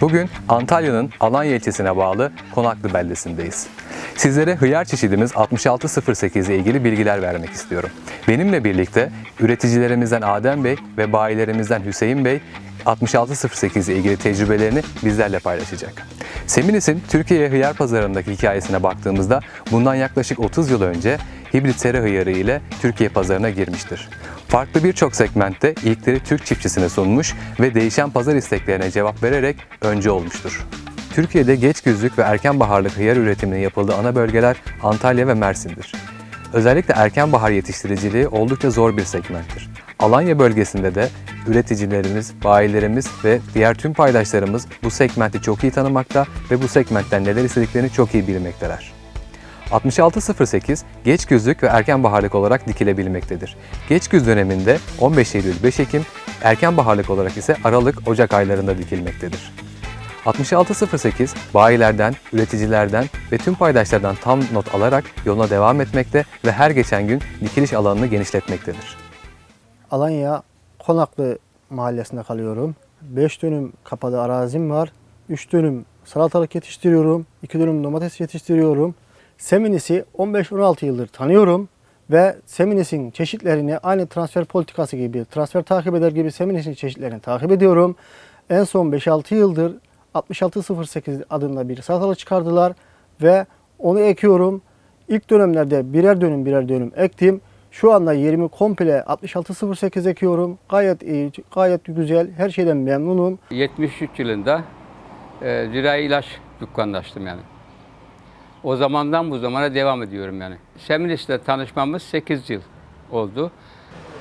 Bugün Antalya'nın Alanya ilçesine bağlı Konaklı beldesindeyiz. Sizlere hıyar çeşidimiz 6608 ile ilgili bilgiler vermek istiyorum. Benimle birlikte üreticilerimizden Adem Bey ve bayilerimizden Hüseyin Bey 6608 ile ilgili tecrübelerini bizlerle paylaşacak. Seminis'in Türkiye hıyar pazarındaki hikayesine baktığımızda bundan yaklaşık 30 yıl önce hibrit sera hıyarı ile Türkiye pazarına girmiştir. Farklı birçok segmentte ilkleri Türk çiftçisine sunmuş ve değişen pazar isteklerine cevap vererek önce olmuştur. Türkiye'de geç güzlük ve erken baharlık hıyar üretiminin yapıldığı ana bölgeler Antalya ve Mersin'dir. Özellikle erken bahar yetiştiriciliği oldukça zor bir segmenttir. Alanya bölgesinde de üreticilerimiz, bayilerimiz ve diğer tüm paydaşlarımız bu segmenti çok iyi tanımakta ve bu segmentten neler istediklerini çok iyi bilmekteler. 6608 geç güzlük ve erken baharlık olarak dikilebilmektedir. Geç güz döneminde 15 Eylül-5 Ekim, erken baharlık olarak ise Aralık-Ocak aylarında dikilmektedir. 6608 bayilerden, üreticilerden ve tüm paydaşlardan tam not alarak yoluna devam etmekte ve her geçen gün dikiliş alanını genişletmektedir. Alanya Konaklı mahallesinde kalıyorum. 5 dönüm kapalı arazim var. 3 dönüm salatalık yetiştiriyorum. 2 dönüm domates yetiştiriyorum. Seminis'i 15-16 yıldır tanıyorum. Ve Seminis'in çeşitlerini aynı transfer politikası gibi, transfer takip eder gibi Seminis'in çeşitlerini takip ediyorum. En son 5-6 yıldır 6608 adında bir salatalık çıkardılar ve onu ekiyorum. İlk dönemlerde birer dönüm birer dönüm ektim. Şu anda yerimi komple 6608 ekiyorum. Gayet iyi, gayet güzel. Her şeyden memnunum. 73 yılında e, ilaç dükkanını açtım yani. O zamandan bu zamana devam ediyorum yani. Seminis'le tanışmamız 8 yıl oldu.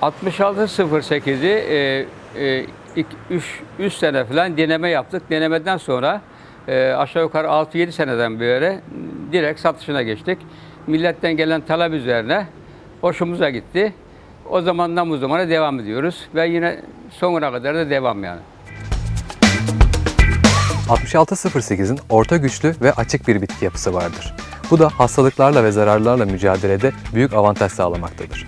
66.08'i e, e, 3 sene falan deneme yaptık. Denemeden sonra e, aşağı yukarı 6-7 seneden beri direkt satışına geçtik. Milletten gelen talep üzerine hoşumuza gitti. O zamandan bu zamana devam ediyoruz ve yine sonuna kadar da devam yani. 6608'in orta güçlü ve açık bir bitki yapısı vardır. Bu da hastalıklarla ve zararlarla mücadelede büyük avantaj sağlamaktadır.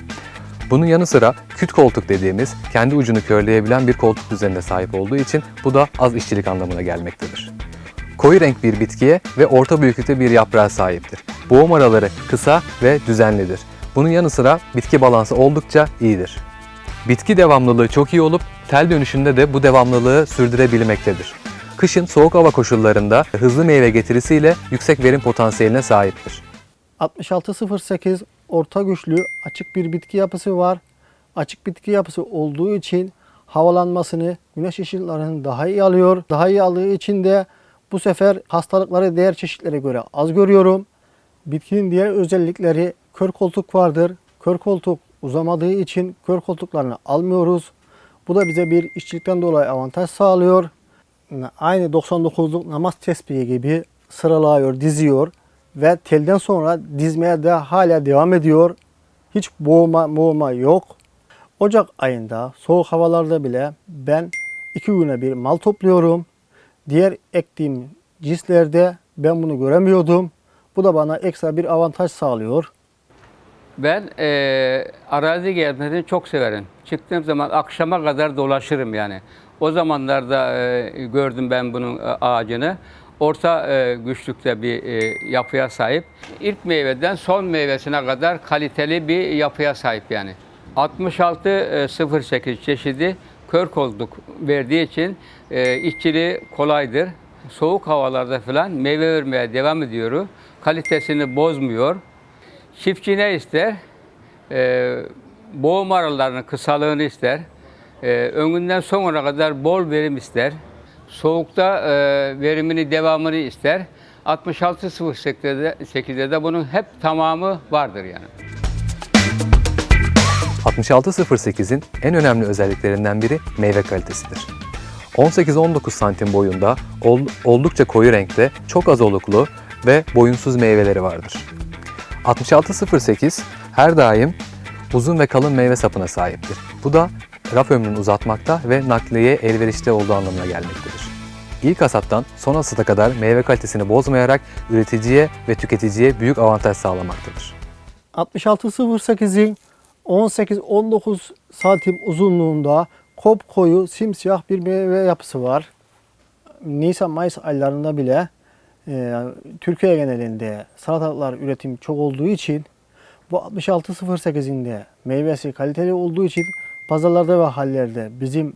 Bunun yanı sıra küt koltuk dediğimiz kendi ucunu körleyebilen bir koltuk düzenine sahip olduğu için bu da az işçilik anlamına gelmektedir. Koyu renk bir bitkiye ve orta büyüklükte bir yaprağa sahiptir. Boğum araları kısa ve düzenlidir. Bunun yanı sıra bitki balansı oldukça iyidir. Bitki devamlılığı çok iyi olup tel dönüşünde de bu devamlılığı sürdürebilmektedir. Kışın soğuk hava koşullarında hızlı meyve getirisiyle yüksek verim potansiyeline sahiptir. 6608 orta güçlü açık bir bitki yapısı var. Açık bitki yapısı olduğu için havalanmasını, güneş ışınlarını daha iyi alıyor. Daha iyi aldığı için de bu sefer hastalıkları diğer çeşitlere göre az görüyorum. Bitkinin diğer özellikleri kör koltuk vardır. Kör koltuk uzamadığı için kör koltuklarını almıyoruz. Bu da bize bir işçilikten dolayı avantaj sağlıyor. Aynı 99'luk namaz tespihi gibi sıralıyor, diziyor ve telden sonra dizmeye de hala devam ediyor. Hiç boğma, boğma yok. Ocak ayında soğuk havalarda bile ben iki güne bir mal topluyorum. Diğer ektiğim cinslerde ben bunu göremiyordum. Bu da bana ekstra bir avantaj sağlıyor. Ben eee arazi gezmesini çok severim. Çıktığım zaman akşama kadar dolaşırım yani. O zamanlarda eee, gördüm ben bunun e, ağacını. Orta eee, güçlükte bir eee, yapıya sahip. İlk meyveden son meyvesine kadar kaliteli bir yapıya sahip yani. 6608 çeşidi kör kolluk verdiği için eee işçiliği kolaydır. Soğuk havalarda falan meyve vermeye devam ediyor. Kalitesini bozmuyor. Çiftçi ne ister? Ee, boğum aralarının kısalığını ister. Ee, öngünden sonuna kadar bol verim ister. Soğukta e, verimini devamını ister. 66.08'de 8'de de bunun hep tamamı vardır yani. 6608'in en önemli özelliklerinden biri meyve kalitesidir. 18-19 santim boyunda ol- oldukça koyu renkte, çok az oluklu ve boyunsuz meyveleri vardır. 6608 her daim uzun ve kalın meyve sapına sahiptir. Bu da raf ömrünü uzatmakta ve nakliyeye elverişli olduğu anlamına gelmektedir. İlk hasattan son hasata kadar meyve kalitesini bozmayarak üreticiye ve tüketiciye büyük avantaj sağlamaktadır. 6608'in 18-19 santim uzunluğunda kop koyu simsiyah bir meyve yapısı var. Nisan-Mayıs aylarında bile e, Türkiye genelinde salatalıklar üretim çok olduğu için bu 6608'in de meyvesi kaliteli olduğu için pazarlarda ve hallerde bizim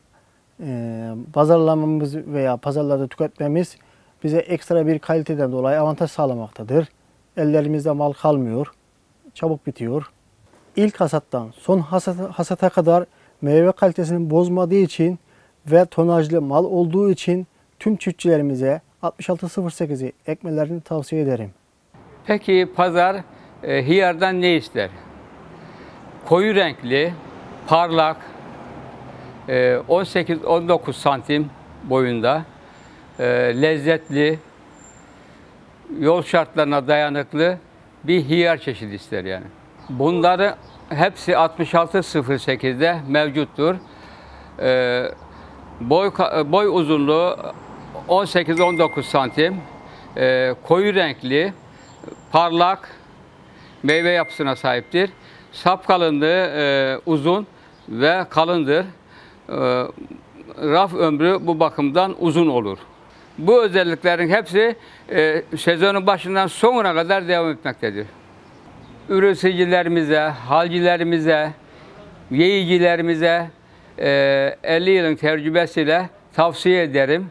e, pazarlamamız veya pazarlarda tüketmemiz bize ekstra bir kaliteden dolayı avantaj sağlamaktadır. Ellerimizde mal kalmıyor, çabuk bitiyor. İlk hasattan son hasata, hasata kadar meyve kalitesini bozmadığı için ve tonajlı mal olduğu için tüm çiftçilerimize 6608'i ekmelerini tavsiye ederim. Peki pazar e, hiyardan ne ister? Koyu renkli, parlak, e, 18-19 santim boyunda, e, lezzetli, yol şartlarına dayanıklı bir hiyar çeşidi ister yani. Bunları hepsi 66.08'de mevcuttur. E, boy boy uzunluğu 18-19 santim, e, koyu renkli, parlak meyve yapısına sahiptir. Sap kalınlığı e, uzun ve kalındır. E, raf ömrü bu bakımdan uzun olur. Bu özelliklerin hepsi e, sezonun başından sonuna kadar devam etmektedir. Üreticilerimize, halcilerimize, yiyicilerimize e, 50 yılın tecrübesiyle tavsiye ederim.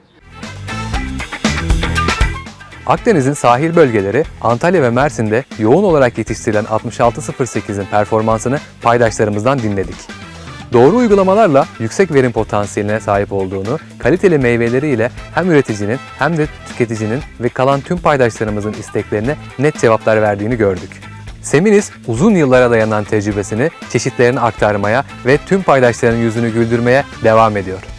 Akdeniz'in sahil bölgeleri Antalya ve Mersin'de yoğun olarak yetiştirilen 6608'in performansını paydaşlarımızdan dinledik. Doğru uygulamalarla yüksek verim potansiyeline sahip olduğunu, kaliteli meyveleriyle hem üreticinin hem de tüketicinin ve kalan tüm paydaşlarımızın isteklerine net cevaplar verdiğini gördük. Seminis uzun yıllara dayanan tecrübesini çeşitlerini aktarmaya ve tüm paydaşların yüzünü güldürmeye devam ediyor.